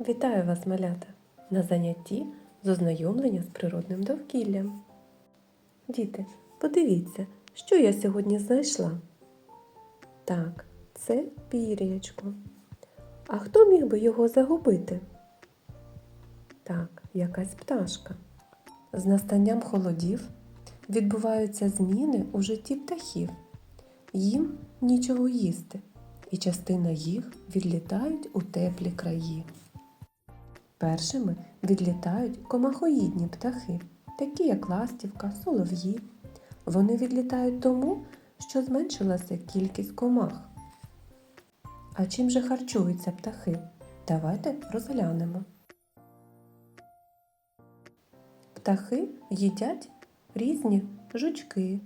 Вітаю вас, малята, на занятті з ознайомлення з природним довкіллям. Діти, подивіться, що я сьогодні знайшла. Так, це пір'ячко. А хто міг би його загубити? Так, якась пташка. З настанням холодів відбуваються зміни у житті птахів. Їм нічого їсти, і частина їх відлітають у теплі краї. Першими відлітають комахоїдні птахи, такі як ластівка, солов'ї. Вони відлітають тому, що зменшилася кількість комах. А чим же харчуються птахи? Давайте розглянемо. Птахи їдять різні жучки,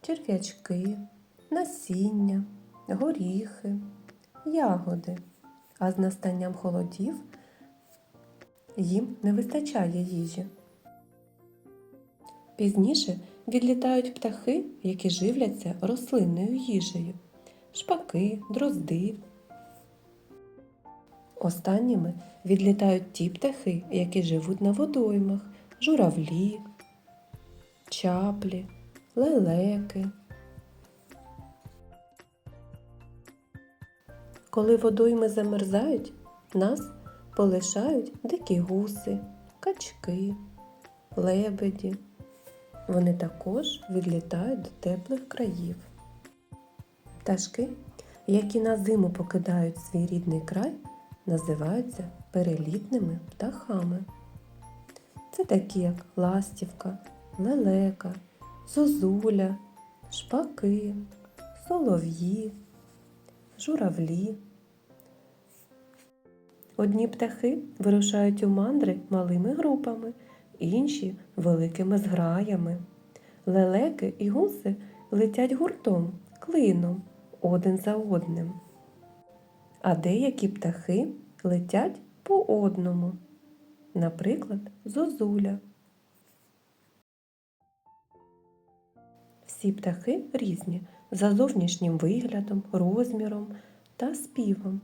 черв'ячки, насіння, горіхи, ягоди. А з настанням холодів їм не вистачає їжі. Пізніше відлітають птахи, які живляться рослинною їжею шпаки, дрозди. Останніми відлітають ті птахи, які живуть на водоймах, журавлі, чаплі, лелеки. Коли водойми замерзають, нас полишають дикі гуси, качки, лебеді. Вони також відлітають до теплих країв. Пташки, які на зиму покидають свій рідний край, називаються перелітними птахами. Це такі, як ластівка, лелека, зозуля, шпаки, солов'ї, журавлі. Одні птахи вирушають у мандри малими групами, інші великими зграями. Лелеки і гуси летять гуртом, клином, один за одним. А деякі птахи летять по одному, наприклад, зозуля. Всі птахи різні за зовнішнім виглядом, розміром та співом.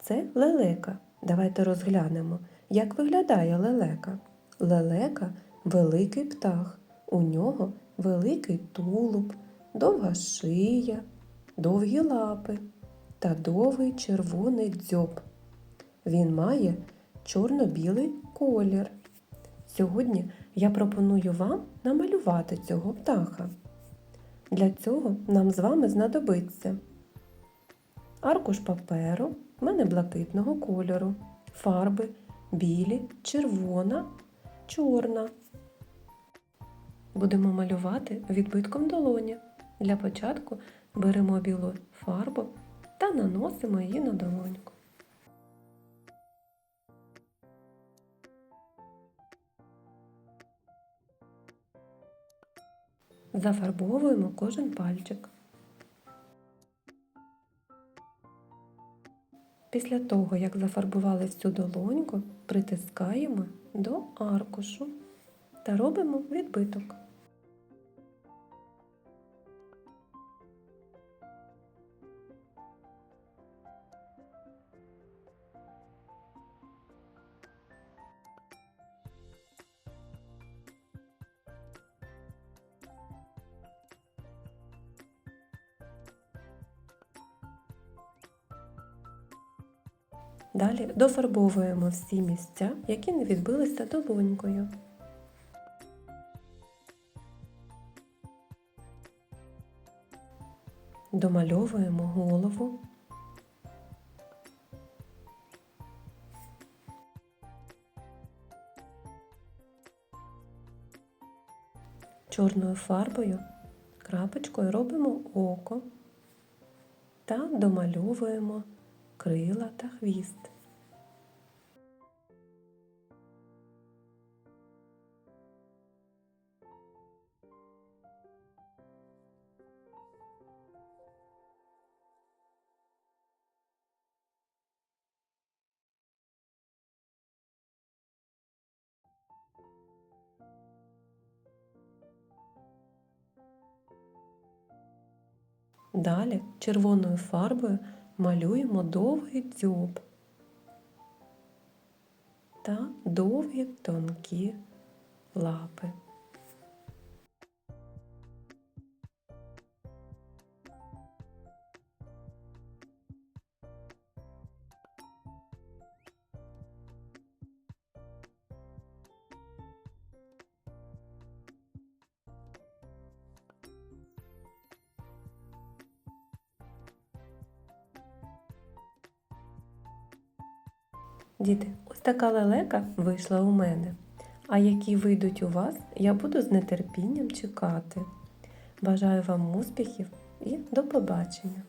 Це лелека. Давайте розглянемо, як виглядає лелека. Лелека великий птах. У нього великий тулуб, довга шия, довгі лапи та довгий червоний дзьоб. Він має чорно-білий колір. Сьогодні я пропоную вам намалювати цього птаха. Для цього нам з вами знадобиться аркуш паперу, в мене блакитного кольору, фарби білі, червона, чорна. Будемо малювати відбитком долоні. Для початку беремо білу фарбу та наносимо її на долоньку. Зафарбовуємо кожен пальчик. Після того, як зафарбували всю долоньку, притискаємо до аркушу та робимо відбиток. Далі дофарбовуємо всі місця, які не відбилися долонькою. Домальовуємо голову. Чорною фарбою крапочкою робимо око та домальовуємо крила та хвіст. Далі червоною фарбою малюємо довгий дзьоб. та довгі тонкі лапи. Діти, ось така лелека вийшла у мене. А які вийдуть у вас, я буду з нетерпінням чекати. Бажаю вам успіхів і до побачення!